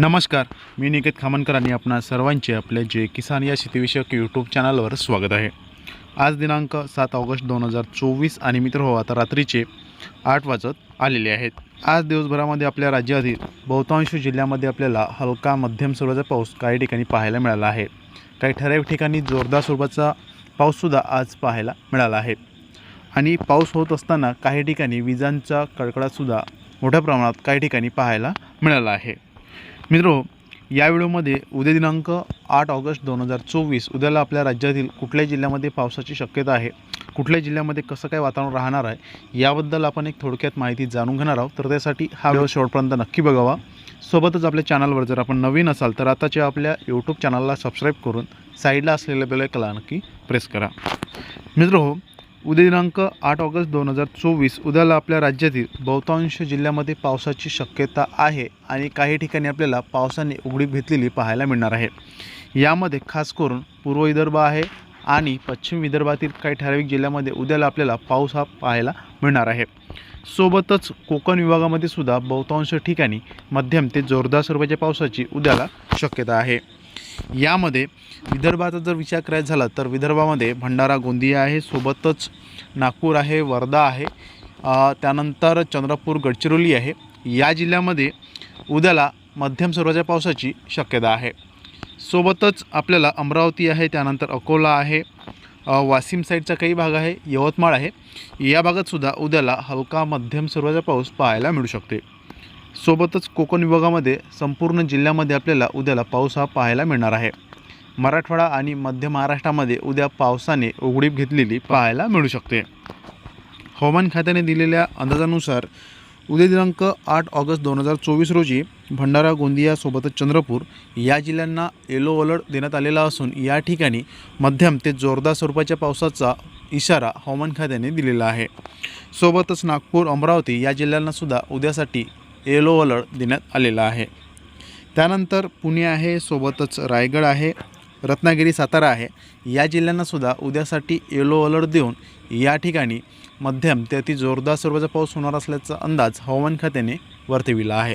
नमस्कार मी निकेत खामनकर आणि आपणा सर्वांचे आपले जे किसान या शेतीविषयक यूट्यूब चॅनलवर स्वागत आहे. आज दिनांक सात ऑगस्ट दोन हजार चोवीस आणि मित्र हो आता रात्रीचे आठ वाजत आलेले आहेत. आज दिवसभरामध्ये आपल्या राज्यातील बहुतांश जिल्ह्यामध्ये आपल्याला हलका मध्यम स्वरूपाचा पाऊस काही ठिकाणी पाहायला मिळाला आहे. काही ठराविक ठिकाणी जोरदार स्वरूपाचा पाऊससुद्धा आज पाहायला मिळाला आहे. आणि पाऊस होत असताना काही ठिकाणी विजांचा कडकडाटसुद्धा मोठ्या प्रमाणात काही ठिकाणी पाहायला मिळाला आहे. मित्रो या व्हिडिओमध्ये उद्या दिनांक आठ ऑगस्ट दोन हजार चोवीस उद्याला आपल्या राज्यातील कुठल्या जिल्ह्यामध्ये पावसाची शक्यता आहे कुठल्या जिल्ह्यामध्ये कसं काय वातावरण राहणार आहे याबद्दल आपण एक थोडक्यात माहिती जाणून घेणार आहोत. तर त्यासाठी हा व्हिडिओ शेवटपर्यंत नक्की बघावा. सोबतच आपल्या चॅनलवर जर आपण नवीन असाल तर आताच्या आपल्या यूट्यूब चॅनलला सबस्क्राईब करून साईडला असलेल्या बेलायकला नक्की प्रेस करा. मित्र हो उद्या दिनांक आठ ऑगस्ट दोन हजार चोवीस. उद्याला आपल्या राज्यातील बहुतांश जिल्ह्यामध्ये पावसाची शक्यता आहे आणि काही ठिकाणी आपल्याला पावसाने उघडीप घेतलेली पाहायला मिळणार आहे. यामध्ये खास करून पूर्व विदर्भ आहे आणि पश्चिम विदर्भातील काही ठराविक जिल्ह्यामध्ये उद्याला आपल्याला पाऊस हा पाहायला मिळणार आहे. सोबतच कोकण विभागामध्ये सुद्धा बहुतांश ठिकाणी मध्यम ते जोरदार स्वरूपाच्या पावसाची उद्याला शक्यता आहे. यामध्ये विदर्भाचा जर विचार करायचा झाला तर विदर्भामध्ये भंडारा गोंदिया आहे सोबतच नागपूर आहे वर्धा आहे त्यानंतर चंद्रपूर गडचिरोली आहे. या जिल्ह्यामध्ये उद्याला मध्यम स्वरूपाच्या पावसाची शक्यता आहे. सोबतच आपल्याला अमरावती आहे त्यानंतर अकोला आहे वाशिम साईडचा काही भाग आहे यवतमाळ आहे. या भागातसुद्धा उद्याला हलका मध्यम स्वरूपाचा पाऊस पाहायला मिळू शकते. सोबतच कोकण विभागामध्ये संपूर्ण जिल्ह्यामध्ये आपल्याला उद्याला पाऊस हा पाहायला मिळणार आहे. मराठवाडा आणि मध्य महाराष्ट्रामध्ये उद्या पावसाने उघडीप घेतलेली पाहायला मिळू शकते. हवामान खात्याने दिलेल्या अंदाजानुसार उद्या दिनांक आठ ऑगस्ट दोन हजार चोवीस रोजी भंडारा गोंदिया सोबतच चंद्रपूर या जिल्ह्यांना येलो अलर्ट देण्यात आलेला असून या ठिकाणी मध्यम ते जोरदार स्वरूपाच्या पावसाचा इशारा हवामान खात्याने दिलेला आहे. सोबतच नागपूर अमरावती या जिल्ह्यांनासुद्धा उद्यासाठी येलो अलर्ट देण्यात आलेला आहे. त्यानंतर पुणे आहे सोबतच रायगड आहे रत्नागिरी सातारा आहे. या जिल्ह्यांनासुद्धा उद्यासाठी येलो अलर्ट देऊन या ठिकाणी मध्यम ते अति जोरदार स्वरूपाचा पाऊस होणार असल्याचा अंदाज हवामान खात्याने वर्तविला आहे.